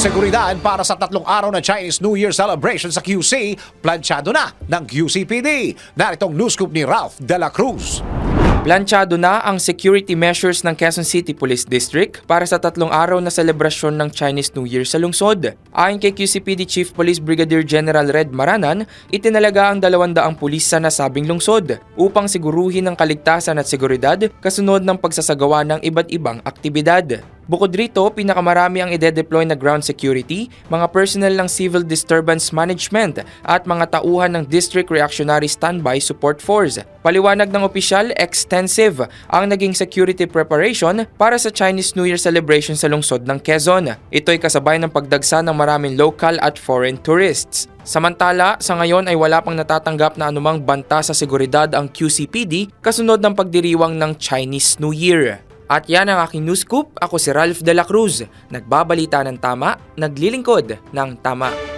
seguridad para sa tatlong araw na Chinese New Year celebration sa QC, planchado na ng QCPD. Naritong news scoop ni Ralph De La Cruz. Planchado na ang security measures ng Quezon City Police District para sa tatlong araw na selebrasyon ng Chinese New Year sa lungsod. Ayon kay QCPD Chief Police Brigadier General Red Maranan, itinalaga ang 200 pulis sa nasabing lungsod upang siguruhin ang kaligtasan at seguridad kasunod ng pagsasagawa ng iba't ibang aktibidad. Bukod rito, pinakamarami ang ide-deploy na ground security, mga personnel ng Civil Disturbance Management at mga tauhan ng District Reactionary Standby Support Force. Paliwanag ng opisyal, extensive ang naging security preparation para sa Chinese New Year celebration sa lungsod ng Quezon. Ito'y kasabay ng pagdagsa ng maraming local at foreign tourists. Samantala, sa ngayon ay wala pang natatanggap na anumang banta sa seguridad ang QCPD kasunod ng pagdiriwang ng Chinese New Year. At yan ang aking news scoop. Ako si Ralph De La Cruz. Nagbabalita ng tama, naglilingkod ng tama.